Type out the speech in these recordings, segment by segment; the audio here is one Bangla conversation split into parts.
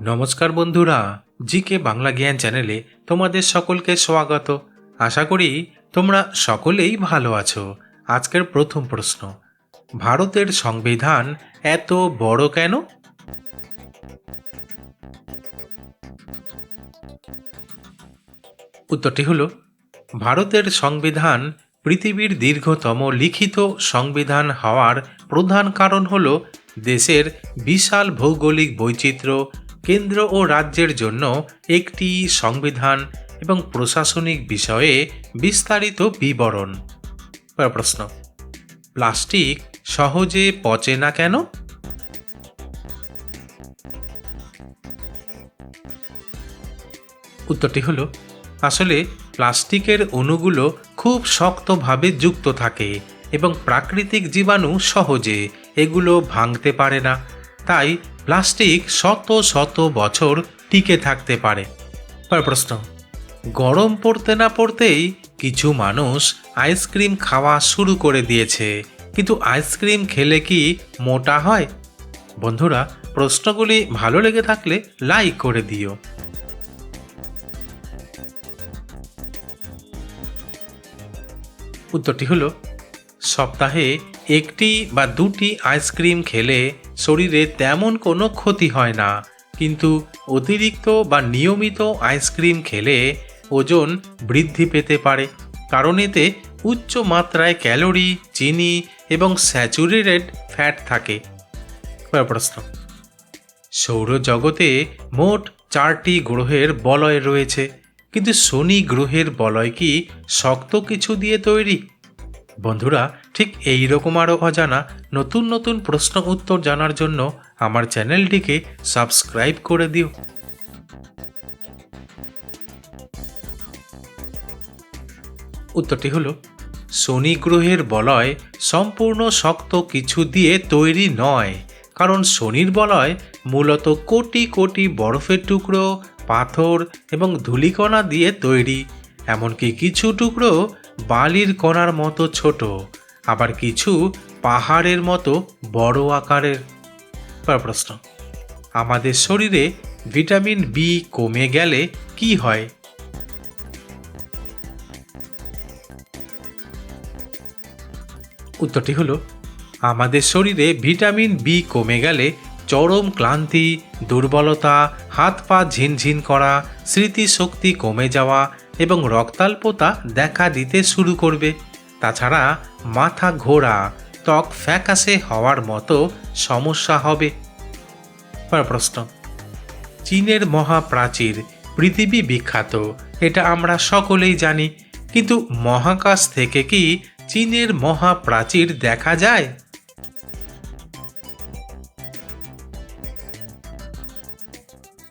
নমস্কার বন্ধুরা, জিকে বাংলা জ্ঞান চ্যানেলে তোমাদের সকলকে স্বাগত। আশা করি তোমরা সকলেই ভালো আছো। আজকের প্রথম প্রশ্ন, ভারতের সংবিধান এত বড় কেন? উত্তরটি হলো, ভারতের সংবিধান পৃথিবীর দীর্ঘতম লিখিত সংবিধান হওয়ার প্রধান কারণ হল দেশের বিশাল ভৌগোলিক বৈচিত্র্য কেন্দ্র ও রাজ্যের জন্য একটি সংবিধান এবং প্রশাসনিক বিষয়ে বিস্তারিত বিবরণ। প্রশ্ন, প্লাস্টিক সহজে পচে না কেন? উত্তরটি হলো, আসলে প্লাস্টিকের অণুগুলো খুব শক্তভাবে যুক্ত থাকে এবং প্রাকৃতিক জীবাণু সহজে এগুলো ভাঙতে পারে না। তাই প্লাস্টিক শত শত বছর টিকে থাকতে পারে। প্রশ্ন, গরম পড়তে না পড়তেই কিছু মানুষ আইসক্রিম খাওয়া শুরু করে দিয়েছে, কিন্তু আইসক্রিম খেলে কি মোটা হয়? বন্ধুরা, প্রশ্নগুলি ভালো লেগে থাকলে লাইক করে দিও। উত্তরটি হলো, সপ্তাহে একটি বা দুটি আইসক্রিম খেলে শরীরে তেমন কোনো ক্ষতি হয় না, কিন্তু অতিরিক্ত বা নিয়মিত আইসক্রিম খেলে ওজন বৃদ্ধি পেতে পারে, কারণ এতে উচ্চ মাত্রায় ক্যালোরি, চিনি এবং স্যাচুরেটেড ফ্যাট থাকে। প্রশ্ন। সৌরজগতে মোট চারটি গ্রহের বলয় রয়েছে, কিন্তু শনি গ্রহের বলয় কি শক্ত কিছু দিয়ে তৈরি? বন্ধুরা, ঠিক এই রকম আরও অজানা নতুন নতুন প্রশ্ন উত্তর জানার জন্য আমার চ্যানেলটিকে সাবস্ক্রাইব করে দিও। উত্তরটি হলো, শনি গ্রহের বলয় সম্পূর্ণ শক্ত কিছু দিয়ে তৈরি নয়, কারণ শনির বলয় মূলত কোটি কোটি বরফের টুকরো, পাথর এবং ধূলিকণা দিয়ে তৈরি। এমনকি কিছু টুকরো বালির কণার মতো ছোট, আবার কিছু পাহাড়ের মতো বড় আকারের। প্রশ্ন, আমাদের শরীরে ভিটামিন বি কমে গেলে কি হয়? উত্তরটি হলো, আমাদের শরীরে ভিটামিন বি কমে গেলে চরম ক্লান্তি, দুর্বলতা, হাত পা ঝিনঝিন করা, স্মৃতিশক্তি কমে যাওয়া এবং রক্তাল্পতা দেখা দিতে শুরু করবে। তাছাড়া মাথা ঘোরা ত্বক ফ্যাকাশে হওয়ার মতো সমস্যা হবে। প্রশ্ন। চীনের মহাপ্রাচীর পৃথিবী বিখ্যাত, এটা আমরা সকলেই জানি। কিন্তু মহাকাশ থেকে কি চীনের মহাপ্রাচীর দেখা যায়?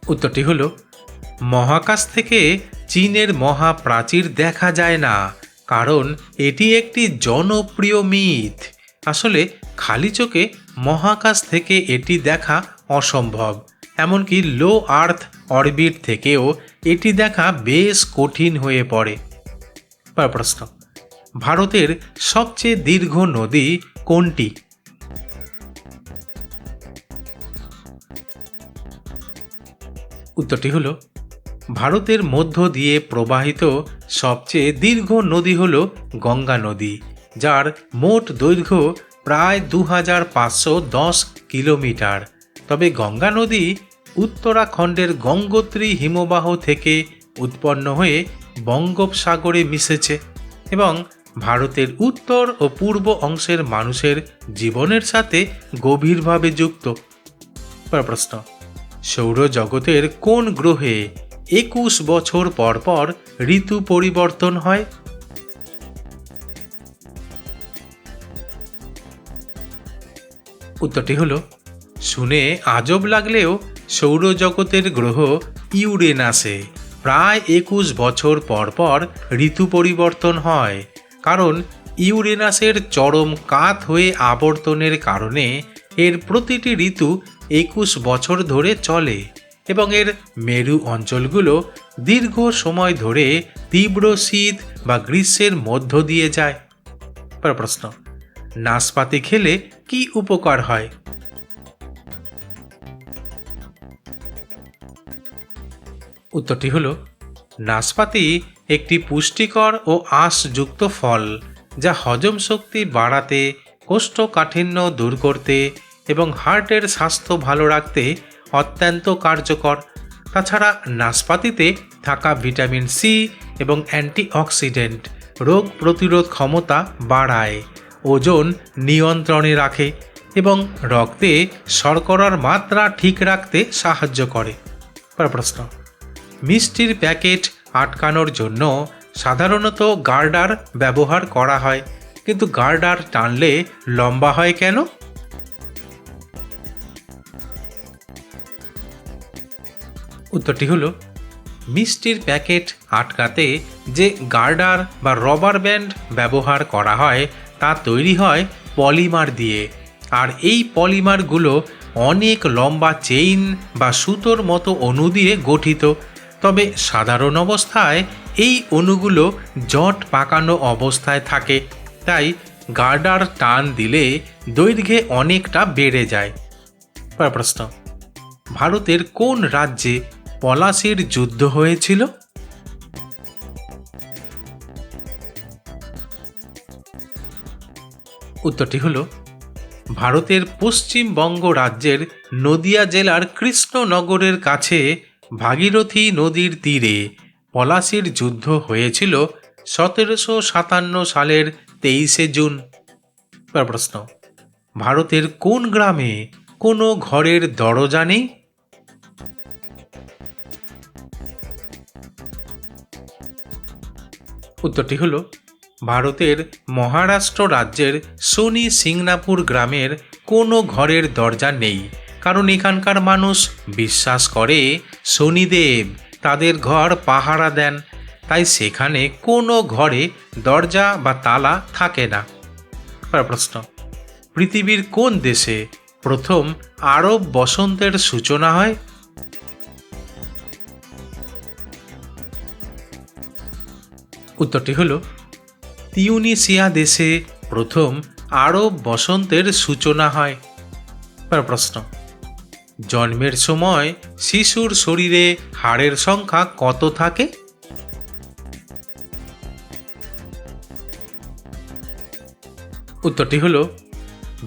উত্তরটি হলো, মহাকাশ থেকে চীনের মহাপ্রাচীর দেখা যায় না, কারণ এটি একটি জনপ্রিয় মিথ। আসলে খালি চোখে মহাকাশ থেকে এটি দেখা অসম্ভব, এমনকি লো আর্থ অরবিট থেকেও এটি দেখা বেশ কঠিন হয়ে পড়ে। প্রশ্ন, ভারতের সবচেয়ে দীর্ঘ নদী কোনটি? উত্তরটি হলো ভারতের মধ্য দিয়ে প্রবাহিত সবচেয়ে দীর্ঘ নদী হল গঙ্গা নদী, যার মোট দৈর্ঘ্য প্রায় দু হাজার পাঁচশো দশ কিলোমিটার। তবে গঙ্গা নদী উত্তরাখণ্ডের গঙ্গোত্রী হিমবাহ থেকে উৎপন্ন হয়ে বঙ্গোপসাগরে মিশেছে এবং ভারতের উত্তর ও পূর্ব অংশের মানুষের জীবনের সাথে গভীরভাবে যুক্ত। প্রশ্ন, সৌরজগতের কোন গ্রহে একুশ বছর পর পর ঋতু পরিবর্তন হয়। উত্তরটি হলো, শুনে আজব লাগলেও সৌরজগতের গ্রহ ইউরেনাসে। প্রায় একুশ বছর পর পর ঋতু পরিবর্তন হয়, কারণ ইউরেনাসের চরম কাত হয়ে আবর্তনের কারণে এর প্রতিটি ঋতু একুশ বছর ধরে চলে। এবং এর মেরু অঞ্চলগুলো দীর্ঘ সময় ধরে তীব্র শীত বা গ্রীষ্মের মধ্য দিয়ে যায়। প্রশ্ন, নাশপাতি খেলে কি উপকার হয়? উত্তরটি হলো, নাশপাতি একটি পুষ্টিকর ও আঁশযুক্ত ফল যা হজম শক্তি বাড়াতে, কোষ্ঠকাঠিন্য দূর করতে এবং হার্টের স্বাস্থ্য ভালো রাখতে অত্যন্ত কার্যকর। তাছাড়া নাশপাতিতে থাকা ভিটামিন সি এবং অ্যান্টিঅক্সিডেন্ট রোগ প্রতিরোধ ক্ষমতা বাড়ায়, ওজন নিয়ন্ত্রণে রাখে এবং রক্তে শর্করার মাত্রা ঠিক রাখতে সাহায্য করে। প্রশ্ন, মিষ্টির প্যাকেট আটকানোর জন্য সাধারণত গার্ডার ব্যবহার করা হয়, কিন্তু গার্ডার টানলে লম্বা হয় কেন? উত্তরটি হলো, মিষ্টির প্যাকেট আটকাতে যে গার্ডার বা রবার ব্যান্ড ব্যবহার করা হয় তা তৈরি হয় পলিমার দিয়ে। আর এই পলিমারগুলো অনেক লম্বা চেইন বা সুতোর মতো অণু দিয়ে গঠিত। তবে সাধারণ অবস্থায় এই অণুগুলো জট পাকানো অবস্থায় থাকে, তাই গার্ডার টান দিলে দৈর্ঘ্যে অনেকটা বেড়ে যায়। প্রশ্ন, ভারতের কোন রাজ্যে পলাশির যুদ্ধ হয়েছিল? উত্তরটি হলো, ভারতের পশ্চিমবঙ্গ রাজ্যের নদিয়া জেলার কৃষ্ণনগরের কাছে ভাগীরথী নদীর তীরে পলাশির যুদ্ধ হয়েছিল সতেরোশো সাতান্ন সালের তেইশে জুন। প্রশ্ন, ভারতের কোন গ্রামে কোনো ঘরের দরজা নেই? উত্তরটি হলো, ভারতের মহারাষ্ট্র রাজ্যের শনি সিংনাপুর গ্রামের কোনো ঘরের দরজা নেই, কারণ এখানকার মানুষ বিশ্বাস করে শনিদেব, তাদের ঘর পাহারা দেন, তাই সেখানে কোনো ঘরে দরজা বা তালা থাকে না। প্রশ্ন, পৃথিবীর কোন দেশে প্রথম আরব বসন্তের সূচনা হয়? উত্তরটি হল, তিউনিসিয়া দেশে প্রথম আরব বসন্তের সূচনা হয়। প্রশ্ন, জন্মের সময় শিশুর শরীরে হাড়ের সংখ্যা কত থাকে? উত্তরটি হল,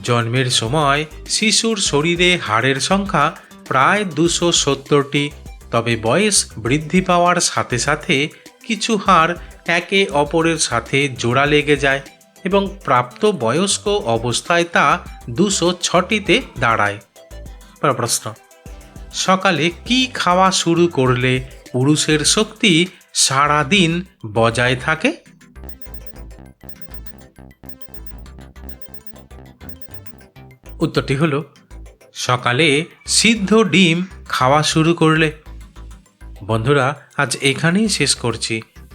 জন্মের সময় শিশুর শরীরে হাড়ের সংখ্যা প্রায় দুশো সত্তরটি, তবে বয়স বৃদ্ধি পাওয়ার সাথে সাথে কিছু হাড় একে অপরের সাথে জোড়া লেগে যায় এবং প্রাপ্ত বয়স্ক অবস্থায় তা দুশো ছটিতে দাঁড়ায়। প্রশ্ন, সকালে কি খাওয়া শুরু করলে পুরুষের শক্তি সারা দিন বজায় থাকে? উত্তরটি হলো, সকালে সিদ্ধ ডিম খাওয়া শুরু করলে। বন্ধুরা, আজ এখানেই শেষ করছি।